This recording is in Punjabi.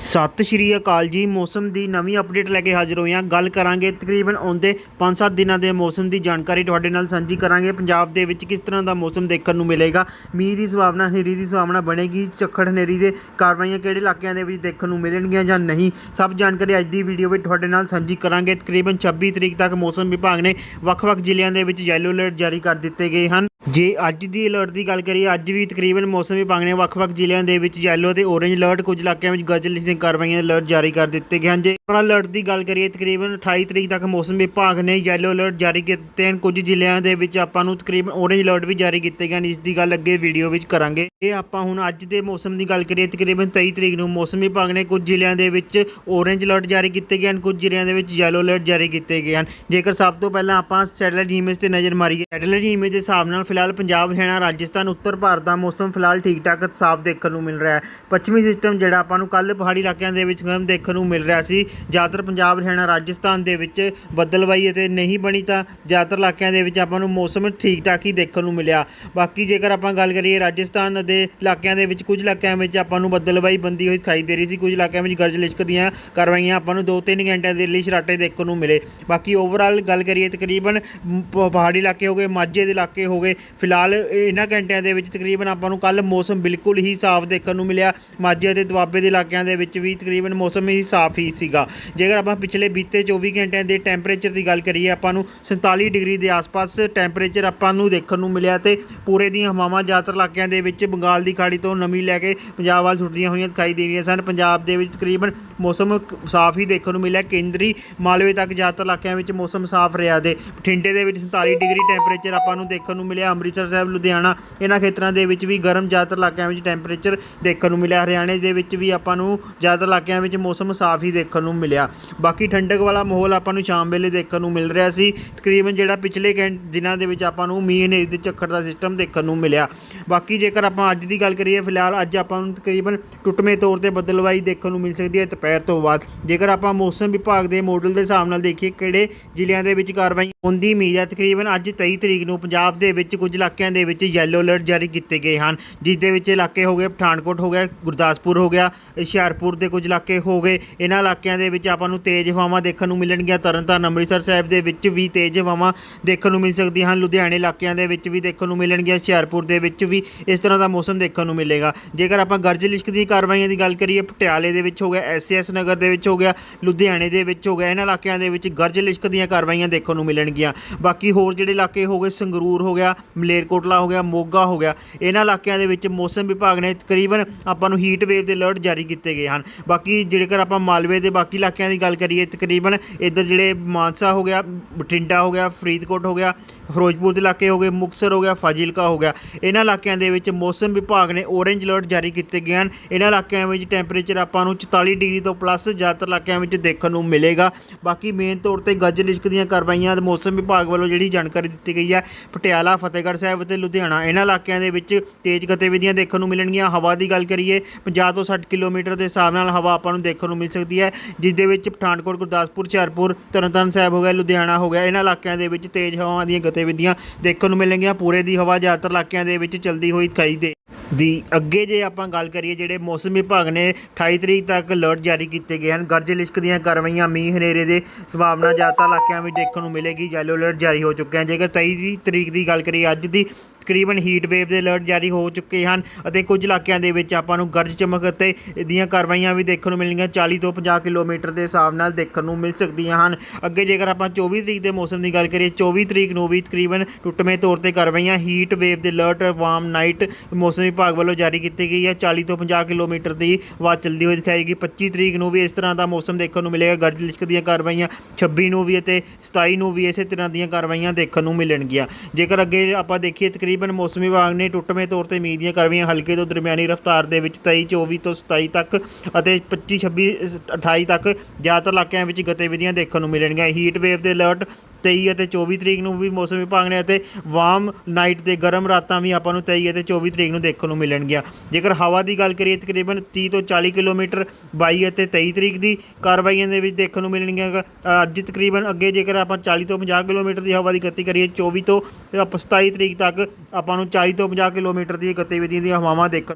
ਸਤਿ ਸ਼੍ਰੀ ਅਕਾਲ ਜੀ। ਮੌਸਮ ਦੀ ਨਵੀਂ ਅਪਡੇਟ ਲੈ ਕੇ ਹਾਜ਼ਰ ਹੋਏ ਹਾਂ। ਗੱਲ ਕਰਾਂਗੇ ਤਕਰੀਬਨ ਆਉਂਦੇ 5-7 ਦਿਨਾਂ ਦੇ ਮੌਸਮ ਦੀ ਜਾਣਕਾਰੀ ਤੁਹਾਡੇ ਨਾਲ ਸਾਂਝੀ ਕਰਾਂਗੇ। ਪੰਜਾਬ ਦੇ ਵਿੱਚ ਕਿਸ ਤਰ੍ਹਾਂ ਦਾ ਮੌਸਮ ਦੇਖਣ ਨੂੰ ਮਿਲੇਗਾ? ਮੀਂਹ ਦੀ ਸੰਭਾਵਨਾ, ਹਨੇਰੀ ਦੀ ਸੰਭਾਵਨਾ ਬਣੇਗੀ। ਝੱਖੜ, ਹਨੇਰੀ ਦੇ ਕਾਰਵਾਈਆਂ ਕਿਹੜੇ ਇਲਾਕਿਆਂ ਦੇ ਵਿੱਚ ਦੇਖਣ ਨੂੰ ਮਿਲਣਗੀਆਂ ਜਾਂ ਨਹੀਂ? ਸਭ ਜਾਣਕਾਰੀ ਅੱਜ ਦੀ ਵੀਡੀਓ ਵਿੱਚ ਤੁਹਾਡੇ ਨਾਲ ਸਾਂਝੀ ਕਰਾਂਗੇ। ਤਕਰੀਬਨ 26 ਤਰੀਕ ਤੱਕ ਮੌਸਮ ਵਿਭਾਗ ਨੇ ਵੱਖ-ਵੱਖ ਜ਼ਿਲ੍ਹਿਆਂ ਦੇ ਵਿੱਚ ਯੈਲੋ ਅਲਰਟ ਜਾਰੀ ਕਰ ਦਿੱਤੇ ਗਏ ਹਨ। ਜੇ ਅੱਜ ਦੀ ਅਲਰਟ ਦੀ ਗੱਲ ਕਰੀਏ, ਅੱਜ ਵੀ ਤਕਰੀਬਨ ਮੌਸਮ ਵਿਭਾਗ ਨੇ ਵੱਖ-ਵੱਖ ਜ਼ਿਲ੍ਹਿਆਂ ਦੇ ਵਿੱਚ ਯੈਲੋ ਤੇ ਔਰੇਂਜ ਅਲਰਟ ਕੁਝ ਇਲਾਕਿਆਂ ਵਿੱਚ ਗਜਲ ਦੀਆਂ ਕਾਰਵਾਈਆਂ ਦੇ ਅਲਰਟ ਜਾਰੀ ਕਰ ਦਿੱਤੇ ਗਏ ਹਨ। ਜੇ ਅਲਰਟ ਦੀ ਗੱਲ ਕਰੀਏ, ਤਕਰੀਬਨ 28 ਤਰੀਕ ਤੱਕ ਮੌਸਮ ਵਿਭਾਗ ਨੇ ਯੈਲੋ ਅਲਰਟ ਜਾਰੀ ਕੀਤੇ ਹਨ। ਕੁਝ ਜ਼ਿਲ੍ਹਿਆਂ ਦੇ ਵਿੱਚ ਆਪਾਂ ਨੂੰ ਤਕਰੀਬਨ ਔਰੇਂਜ ਅਲਰਟ ਵੀ ਜਾਰੀ ਕੀਤੇ ਗਏ ਹਨ। ਇਸ ਦੀ ਗੱਲ ਅੱਗੇ ਵੀਡੀਓ ਵਿੱਚ ਕਰਾਂਗੇ। ਇਹ ਆਪਾਂ ਹੁਣ ਅੱਜ ਦੇ ਮੌਸਮ ਦੀ ਗੱਲ ਕਰੀਏ, ਤਕਰੀਬਨ 23 ਤਰੀਕ ਨੂੰ ਮੌਸਮ ਵਿਭਾਗ ਨੇ ਕੁਝ ਜ਼ਿਲ੍ਹਿਆਂ ਦੇ ਵਿੱਚ ਔਰੇਂਜ ਅਲਰਟ ਜਾਰੀ ਕੀਤੇ ਗਏ ਹਨ, ਕੁਝ ਜ਼ਿਲ੍ਹਿਆਂ ਦੇ ਵਿੱਚ ਯੈਲੋ ਅਲਰਟ ਜਾਰੀ ਕੀਤੇ ਗਏ ਹਨ। ਜੇਕਰ ਸਭ ਤੋਂ ਪਹਿਲਾਂ ਆਪਾਂ ਸੈਟੇਲਾਈਟ ਇਮੇਜ ਤੇ ਨਜ਼ਰ ਮਾਰੀਏ ਸੈਟੇਲਾਈਟ ਇਮੇਜ ਦੇ ਹਿਸਾਬ ਨਾਲ ਫਿਲਹਾਲ ਪੰਜਾਬ, ਹਰਿਆਣਾ, ਰਾਜਸਥਾਨ, ਉੱਤਰ ਭਾਰਤ ਦਾ ਮੌਸਮ ਫਿਲਹਾਲ ਠੀਕ ਠਾਕ ਸਾਫ਼ ਦੇਖਣ ਨੂੰ ਮਿਲ ਰਿਹਾ ਹੈ। ਪੱਛਮੀ ਸਿਸਟਮ ਜਿਹੜਾ ਆਪਾਂ ਨੂੰ ਕੱਲ ਪਹਾੜੀ ਇਲਾਕਿਆਂ ਦੇ ਵਿੱਚ ਗਰਮ ਦੇਖਣ ਨੂੰ ਮਿਲ ਰਿਹਾ ਸੀ। ਜ਼ਿਆਦਾਤਰ ਪੰਜਾਬ, ਹਰਿਆਣਾ, ਰਾਜਸਥਾਨ ਦੇ ਵਿੱਚ ਬੱਦਲਵਾਈ ਅਤੇ ਨਹੀਂ ਬਣੀ ਤਾਂ ਜ਼ਿਆਦਾਤਰ ਇਲਾਕਿਆਂ ਦੇ ਵਿੱਚ ਆਪਾਂ ਨੂੰ ਮੌਸਮ ਠੀਕ ਠਾਕ ਹੀ ਦੇਖਣ ਨੂੰ ਮਿਲਿਆ। ਬਾਕੀ ਜੇਕਰ ਆਪਾਂ ਗੱਲ ਕਰੀਏ ਰਾਜਸਥਾਨ ਦੇ ਇਲਾਕਿਆਂ ਦੇ ਵਿੱਚ, ਕੁਝ ਇਲਾਕਿਆਂ ਵਿੱਚ ਆਪਾਂ ਨੂੰ ਬੱਦਲਵਾਈ ਬੰਦੀ ਹੋਈ ਦਿਖਾਈ ਦੇ ਰਹੀ ਸੀ। ਕੁਝ ਇਲਾਕਿਆਂ ਵਿੱਚ ਗਰਜ ਲਿਸ਼ਕ ਦੀਆਂ ਕਾਰਵਾਈਆਂ ਆਪਾਂ ਨੂੰ 2-3 ਘੰਟਿਆਂ ਦੇ ਲਈ ਸ਼ਰਾਟੇ ਦੇਖਣ ਨੂੰ ਮਿਲੇ। ਬਾਕੀ ਓਵਰਆਲ ਗੱਲ ਕਰੀਏ ਤਕਰੀਬਨ ਪ- ਪਹਾੜੀ ਇਲਾਕੇ ਹੋ ਗਏ, ਮਾਝੇ ਦੇ ਇਲਾਕੇ ਹੋ ਗਏ ਫਿਲਹਾਲ ਇਹਨਾਂ ਘੰਟਿਆਂ ਦੇ ਵਿੱਚ ਤਕਰੀਬਨ ਆਪਾਂ ਨੂੰ ਕੱਲ ਮੌਸਮ ਬਿਲਕੁਲ ਹੀ ਸਾਫ਼ ਦੇਖਣ ਨੂੰ ਮਿਲਿਆ। ਮਾਝੇ ਅਤੇ ਦੁਆਬੇ ਦੇ ਇਲਾਕਿਆਂ ਦੇ ਵਿੱਚ ਵੀ ਤਕਰੀਬਨ ਮੌਸਮ ਹੀ ਸਾਫ਼ ਹੀ ਸੀਗਾ। ਜੇਕਰ ਆਪਾਂ ਪਿਛਲੇ ਬੀਤੇ 24 ਘੰਟਿਆਂ ਦੇ ਟੈਂਪਰੇਚਰ ਦੀ ਗੱਲ ਕਰੀਏ, ਆਪਾਂ ਨੂੰ 47 ਡਿਗਰੀ ਦੇ ਆਸ-ਪਾਸ ਟੈਂਪਰੇਚਰ ਆਪਾਂ ਨੂੰ ਦੇਖਣ ਨੂੰ ਮਿਲਿਆ ਤੇ ਪੂਰੇ ਦੀਆਂ ਹਵਾਵਾਂ ਜ਼ਿਆਦਾਤਰ ਇਲਾਕਿਆਂ ਦੇ ਵਿੱਚ ਬੰਗਾਲ ਦੀ ਖਾੜੀ ਤੋਂ ਨਮੀ ਲੈ ਕੇ ਪੰਜਾਬ ਵੱਲ ਸੁੱਟਦੀਆਂ ਹੋਈਆਂ ਦਿਖਾਈ ਦੇ ਰਹੀਆਂ ਸਨ। ਪੰਜਾਬ ਦੇ ਵਿੱਚ ਤਕਰੀਬਨ ਮੌਸਮ ਸਾਫ਼ ਹੀ ਦੇਖਣ ਨੂੰ ਮਿਲਿਆ। ਕੇਂਦਰੀ ਮਾਲਵੇ ਤੱਕ ਜ਼ਿਆਦਾਤਰ ਇਲਾਕਿਆਂ ਵਿੱਚ ਮੌਸਮ ਸਾਫ਼ ਰਿਹਾ ਦੇ ਬਠਿੰਡੇ ਦੇ ਵਿੱਚ 47 ਡਿਗਰੀ ਟੈਂਪਰੇਚਰ ਆਪਾਂ ਨੂੰ ਦੇਖਣ ਨੂੰ ਮਿਲਿਆ। ਅੰਮ੍ਰਿਤਸਰ ਸਾਹਿਬ, ਲੁਧਿਆਣਾ। ਇਹਨਾਂ ਖੇਤਰਾਂ ਦੇ ਵਿੱਚ ਵੀ ਗਰਮ ਜ਼ਿਆਦਾਤਰ ਇਲਾਕਿਆਂ ਵਿੱਚ ਟੈਂਪਰੇਚਰ ਦੇਖਣ ਨੂੰ ਮਿਲਿਆ। ਹਰਿਆਣੇ ਦੇ ਵਿੱਚ ਵੀ ਆਪਾਂ ਨੂੰ ਜ਼ਿਆਦਾਤਰ ਇਲਾਕਿਆਂ ਵਿੱਚ ਮੌਸਮ ਸਾਫ਼ ਹੀ ਦੇਖਣ ਨੂੰ ਮਿਲਿਆ। ਬਾਕੀ ਠੰਡਕ ਵਾਲਾ ਮਾਹੌਲ ਆਪਾਂ ਨੂੰ ਸ਼ਾਮ ਵੇਲੇ ਦੇਖਣ ਨੂੰ ਮਿਲ ਰਿਹਾ ਸੀ। ਤਕਰੀਬਨ ਜਿਹੜਾ ਪਿਛਲੇ ਘੰ- ਦਿਨਾਂ ਦੇ ਵਿੱਚ ਆਪਾਂ ਨੂੰ ਮੀਂਹ ਹਨੇਰੀ ਦੇ ਝੱਖੜ ਦਾ ਸਿਸਟਮ ਦੇਖਣ ਨੂੰ ਮਿਲਿਆ। ਬਾਕੀ ਜੇਕਰ ਆਪਾਂ ਅੱਜ ਦੀ ਗੱਲ ਕਰੀਏ, ਫਿਲਹਾਲ ਅੱਜ ਆਪਾਂ ਨੂੰ ਤਕਰੀਬਨ ਟੁੱਟਵੇਂ ਤੌਰ ਤੇ ਬਦਲਵਾਈ ਦੇਖਣ ਨੂੰ ਮਿਲ ਸਕਦੀ ਹੈ ਦੁਪਹਿਰ ਤੋਂ ਬਾਅਦ। ਜੇਕਰ ਆਪਾਂ ਮੌਸਮ ਵਿਭਾਗ ਦੇ ਮਾਡਲ ਦੇ ਹਿਸਾਬ ਨਾਲ ਦੇਖੀਏ, ਕਿਹੜੇ ਜ਼ਿਲ੍ਹਿਆਂ ਦੇ ਵਿੱਚ ਕਾਰਵਾਈ ਹੁੰਦੀ ਉਮੀਦ ਹੈ ਤਕਰੀਬਨ ਅੱਜ 23 ਤਰੀਕ ਨੂੰ ਪੰਜਾਬ ਦੇ ਵਿੱਚ ਕੁਝ ਇਲਾਕਿਆਂ ਦੇ ਵਿੱਚ ਯੈਲੋ ਅਲਰਟ ਜਾਰੀ ਕੀਤੇ ਗਏ ਹਨ ਜਿਸ ਦੇ ਵਿੱਚ ਇਲਾਕੇ ਹੋ ਗਏ ਪਠਾਨਕੋਟ ਹੋ ਗਿਆ ਗੁਰਦਾਸਪੁਰ ਹੋ ਗਿਆ ਹੁਸ਼ਿਆਰਪੁਰ ਦੇ ਕੁਝ ਇਲਾਕੇ ਹੋ ਗਏ ਇਹਨਾਂ ਇਲਾਕਿਆਂ ਦੇ ਵਿੱਚ ਆਪਾਂ ਨੂੰ ਤੇਜ਼ ਹਵਾਵਾਂ ਦੇਖਣ ਨੂੰ ਮਿਲਣਗੀਆਂ ਤਰਨਤਾਰਨ ਅੰਮ੍ਰਿਤਸਰ ਸਾਹਿਬ ਦੇ ਵਿੱਚ ਵੀ ਤੇਜ਼ ਹਵਾਵਾਂ ਦੇਖਣ ਨੂੰ ਮਿਲ ਸਕਦੀਆਂ ਹਨ ਲੁਧਿਆਣੇ ਇਲਾਕਿਆਂ ਦੇ ਵਿੱਚ ਵੀ ਦੇਖਣ ਨੂੰ ਮਿਲਣਗੀਆਂ ਹੁਸ਼ਿਆਰਪੁਰ ਦੇ ਵਿੱਚ ਵੀ ਇਸ ਤਰ੍ਹਾਂ ਦਾ ਮੌਸਮ ਦੇਖਣ ਨੂੰ ਮਿਲੇਗਾ ਜੇਕਰ ਆਪਾਂ ਗਰਜ ਲਿਸ਼ਕ ਦੀ ਕਾਰਵਾਈਆਂ ਦੀ ਗੱਲ ਕਰੀਏ ਪਟਿਆਲੇ ਦੇ ਵਿੱਚ ਹੋ ਗਿਆ ਐਸਐਸ ਨਗਰ ਦੇ ਵਿੱਚ ਹੋ ਗਿਆ ਲੁਧਿਆਣੇ ਦੇ ਵਿੱਚ ਹੋ ਗਿਆ ਇਹਨਾਂ ਇਲਾਕਿਆਂ ਦੇ ਵਿੱਚ ਗਰਜ ਲਿਸ਼ਕ ਦੀਆਂ ਕਾਰਵਾਈਆਂ ਦੇਖਣ ਨੂੰ ਮਿਲਣਗੀਆਂ ਬਾਕੀ ਹੋਰ ਜਿਹੜੇ ਇਲਾਕੇ ਹੋ ਗਏ ਸੰਗਰੂਰ ਹੋ ਗਿਆ ਮਲੇਰਕੋਟਲਾ ਹੋ ਗਿਆ, ਮੋਗਾ ਹੋ ਗਿਆ, ਇਹਨਾਂ ਇਲਾਕਿਆਂ ਦੇ ਵਿੱਚ ਮੌਸਮ ਵਿਭਾਗ ਨੇ ਤਕਰੀਬਨ ਆਪਾਂ ਨੂੰ ਹੀਟ ਵੇਵ ਦੇ ਅਲਰਟ ਜਾਰੀ ਕੀਤੇ ਗਏ ਹਨ। ਬਾਕੀ ਜੇਕਰ ਆਪਾਂ ਮਾਲਵੇ ਦੇ ਬਾਕੀ ਇਲਾਕਿਆਂ ਦੀ ਗੱਲ ਕਰੀਏ, ਤਕਰੀਬਨ ਇੱਧਰ ਜਿਹੜੇ ਮਾਨਸਾ ਹੋ ਗਿਆ, ਬਠਿੰਡਾ ਹੋ ਗਿਆ, ਫਰੀਦਕੋਟ ਹੋ ਗਿਆ, ਫਿਰੋਜ਼ਪੁਰ ਦੇ ਇਲਾਕੇ ਹੋ ਗਏ, ਮੁਕਤਸਰ ਹੋ ਗਿਆ, ਫਾਜ਼ਿਲਕਾ ਹੋ ਗਿਆ, ਇਹਨਾਂ ਇਲਾਕਿਆਂ ਦੇ ਵਿੱਚ ਮੌਸਮ ਵਿਭਾਗ ਨੇ ਔਰੇਂਜ ਅਲਰਟ ਜਾਰੀ ਕੀਤੇ ਗਏ ਹਨ। ਇਹਨਾਂ ਇਲਾਕਿਆਂ ਵਿੱਚ ਟੈਂਪਰੇਚਰ ਆਪਾਂ ਨੂੰ 44 ਡਿਗਰੀ ਤੋਂ ਪਲੱਸ ਜ਼ਿਆਦਾਤਰ ਇਲਾਕਿਆਂ ਵਿੱਚ ਦੇਖਣ ਨੂੰ ਮਿਲੇਗਾ। ਬਾਕੀ ਮੇਨ ਤੌਰ ਤੇ ਗੱਜ ਲਿਸ਼ਕ ਦੀਆਂ ਕਾਰਵਾਈਆਂ ਮੌਸਮ ਵਿਭਾਗ ਵੱਲੋਂ ਜਿਹੜੀ ਜਾਣਕਾਰੀ ਦਿੱਤੀ ਗਈ ਹੈ, ਪਟਿਆਲਾ ਫਤਿਹ ਫਤਿਹਗੜ੍ਹ ਸਾਹਿਬ ਅਤੇ ਲੁਧਿਆਣਾ, ਇਹਨਾਂ ਇਲਾਕਿਆਂ ਦੇ ਵਿੱਚ ਤੇਜ਼ ਗਤੀਵਿਧੀਆਂ ਦੇਖਣ ਨੂੰ ਮਿਲਣਗੀਆਂ। ਹਵਾ ਦੀ ਗੱਲ ਕਰੀਏ 50 ਤੋਂ 60 ਕਿਲੋਮੀਟਰ ਦੇ ਹਿਸਾਬ ਨਾਲ ਹਵਾ ਆਪਾਂ ਨੂੰ ਦੇਖਣ ਨੂੰ ਮਿਲ ਸਕਦੀ ਹੈ ਜਿਸ ਦੇ ਵਿੱਚ ਪਠਾਨਕੋਟ, ਗੁਰਦਾਸਪੁਰ, ਹੁਸ਼ਿਆਰਪੁਰ, ਤਰਨਤਾਰਨ ਸਾਹਿਬ ਹੋ ਗਿਆ, ਲੁਧਿਆਣਾ ਹੋ ਗਿਆ, ਇਹਨਾਂ ਇਲਾਕਿਆਂ ਦੇ ਵਿੱਚ ਤੇਜ਼ ਹਵਾਵਾਂ ਦੀਆਂ ਗਤੀਵਿਧੀਆਂ ਦੇਖਣ ਨੂੰ ਮਿਲਣਗੀਆਂ। ਪੂਰੇ ਦੀ ਹਵਾ ਜ਼ਿਆਦਾਤਰ ਇਲਾਕਿਆਂ ਦੇ ਵਿੱਚ ਚੱਲਦੀ ਹੋਈ ਦਿਖਾਈ ਦੇ ਦੀ। ਅੱਗੇ ਜੇ ਆਪਾਂ ਗੱਲ ਕਰੀਏ, ਜਿਹੜੇ ਮੌਸਮ ਵਿਭਾਗ ਨੇ 28 ਤਰੀਕ ਤੱਕ ਅਲਰਟ ਜਾਰੀ ਕੀਤੇ ਗਏ ਹਨ। ਗਰਜ ਲਿਸ਼ਕ ਦੀਆਂ ਕਾਰਵਾਈਆਂ ਮੀਂਹ, ਹਨੇਰੇ ਦੇ ਸੰਭਾਵਨਾ ਜ਼ਿਆਦਾਤਰ ਇਲਾਕਿਆਂ ਵਿੱਚ ਦੇਖਣ ਨੂੰ ਮਿਲੇਗੀ। ਯੈਲੋ ਅਲਰਟ ਜਾਰੀ ਹੋ ਚੁੱਕੇ ਹਨ ਜੇਕਰ 23 ਤਰੀਕ ਦੀ ਗੱਲ ਕਰੀਏ ਅੱਜ ਦੀ ਤਕਰੀਬਨ ਹੀਟ ਵੇਵ ਦੇ ਅਲਰਟ ਜਾਰੀ ਹੋ ਚੁੱਕੇ ਹਨ ਅਤੇ ਕੁਝ ਇਲਾਕਿਆਂ ਦੇ ਵਿੱਚ ਆਪਾਂ ਨੂੰ ਗਰਜ ਚਮਕ ਅਤੇ ਦੀਆਂ ਕਾਰਵਾਈਆਂ ਵੀ ਦੇਖਣ ਨੂੰ ਮਿਲਣਗੀਆਂ। 40 ਤੋਂ 50 ਕਿਲੋਮੀਟਰ ਦੇ ਹਿਸਾਬ ਨਾਲ ਦੇਖਣ ਨੂੰ ਮਿਲ ਸਕਦੀਆਂ ਹਨ। ਅੱਗੇ ਜੇਕਰ ਆਪਾਂ 24 ਤਰੀਕ ਦੇ ਮੌਸਮ ਦੀ ਗੱਲ ਕਰੀਏ 24 ਤਰੀਕ ਨੂੰ ਵੀ ਤਕਰੀਬਨ ਟੁੱਟਵੇਂ ਤੌਰ ਤੇ ਕਾਰਵਾਈਆਂ ਹੀਟ ਵੇਵ ਦੇ ਅਲਰਟ ਵਾਰਮ ਨਾਈਟ ਮੌਸਮ ਵਿਭਾਗ ਵੱਲੋਂ ਜਾਰੀ ਕੀਤੀ ਗਈ ਹੈ। 40 ਤੋਂ 50 ਕਿਲੋਮੀਟਰ ਦੀ ਹਵਾ ਚੱਲਦੀ ਹੋਈ ਦਿਖਾਏਗੀ 25 ਤਰੀਕ ਨੂੰ ਵੀ ਇਸ ਤਰ੍ਹਾਂ ਦਾ ਮੌਸਮ ਦੇਖਣ ਨੂੰ ਮਿਲੇਗਾ। ਗਰਜ ਲਿਸ਼ਕ ਦੀਆਂ ਕਾਰਵਾਈਆਂ 26 ਨੂੰ ਵੀ ਅਤੇ 27 ਨੂੰ ਵੀ ਇਸੇ ਤਰ੍ਹਾਂ ਦੀਆਂ ਕਾਰਵਾਈਆਂ ਦੇਖਣ ਨੂੰ ਮਿਲਣਗੀਆਂ। ਜੇਕਰ ਅੱਗੇ ਆਪਾਂ ਦੇਖੀਏ ਤਕਰੀਬਨ ਤਕਰੀਬਨ ਮੌਸਮ ਵਿਭਾਗ ਨੇ ਟੁੱਟਵੇਂ ਤੌਰ ਤੇ ਮੀਂਹ ਦੀਆਂ ਕਾਰਵਾਈਆਂ ਹਲਕੇ ਤੋਂ ਦਰਮਿਆਨੀ ਰਫ਼ਤਾਰ ਦੇ ਵਿੱਚ 23 24 ਤੋਂ 27 ਤੱਕ ਅਤੇ 25 26 28 ਤੱਕ ਜ਼ਿਆਦਾਤਰ ਇਲਾਕਿਆਂ ਵਿੱਚ ਗਤੀਵਿਧੀਆਂ ਦੇਖਣ ਨੂੰ ਮਿਲਣਗੀਆਂ। ਹੀਟ ਵੇਵ ਦੇ ਅਲਰਟ 23 ਅਤੇ 24 ਤਰੀਕ ਨੂੰ ਵੀ ਮੌਸਮ ਵਿਭਾਗ ਨੇ ਅਤੇ ਵਾਰਮ ਨਾਈਟ ਦੇ ਗਰਮ ਰਾਤਾਂ ਵੀ ਆਪਾਂ ਨੂੰ 23 ਅਤੇ 24 ਤਰੀਕ ਨੂੰ ਦੇਖਣ ਨੂੰ ਮਿਲਣਗੀਆਂ। ਜੇਕਰ ਹਵਾ ਦੀ ਗੱਲ ਕਰੀਏ, ਤਕਰੀਬਨ 30 ਤੋਂ 40 ਕਿਲੋਮੀਟਰ 22 ਅਤੇ 23 ਤਰੀਕ ਦੀ ਕਾਰਵਾਈਆਂ ਦੇ ਵਿੱਚ ਦੇਖਣ ਨੂੰ ਮਿਲਣਗੀਆਂ। ਅੱਜ ਤਕਰੀਬਨ ਅੱਗੇ ਜੇਕਰ ਆਪਾਂ 40 ਤੋਂ 50 ਕਿਲੋਮੀਟਰ ਦੀ ਹਵਾ ਦੀ ਗਤੀ ਕਰੀਏ 24 ਤੋਂ ਆਪਾਂ 27 ਤਰੀਕ ਤੱਕ ਆਪਾਂ ਨੂੰ 40 ਤੋਂ 50 ਕਿਲੋਮੀਟਰ ਦੀ ਗਤੀਵਿਧੀ ਦੀਆਂ ਹਵਾਵਾਂ ਦੇਖਣ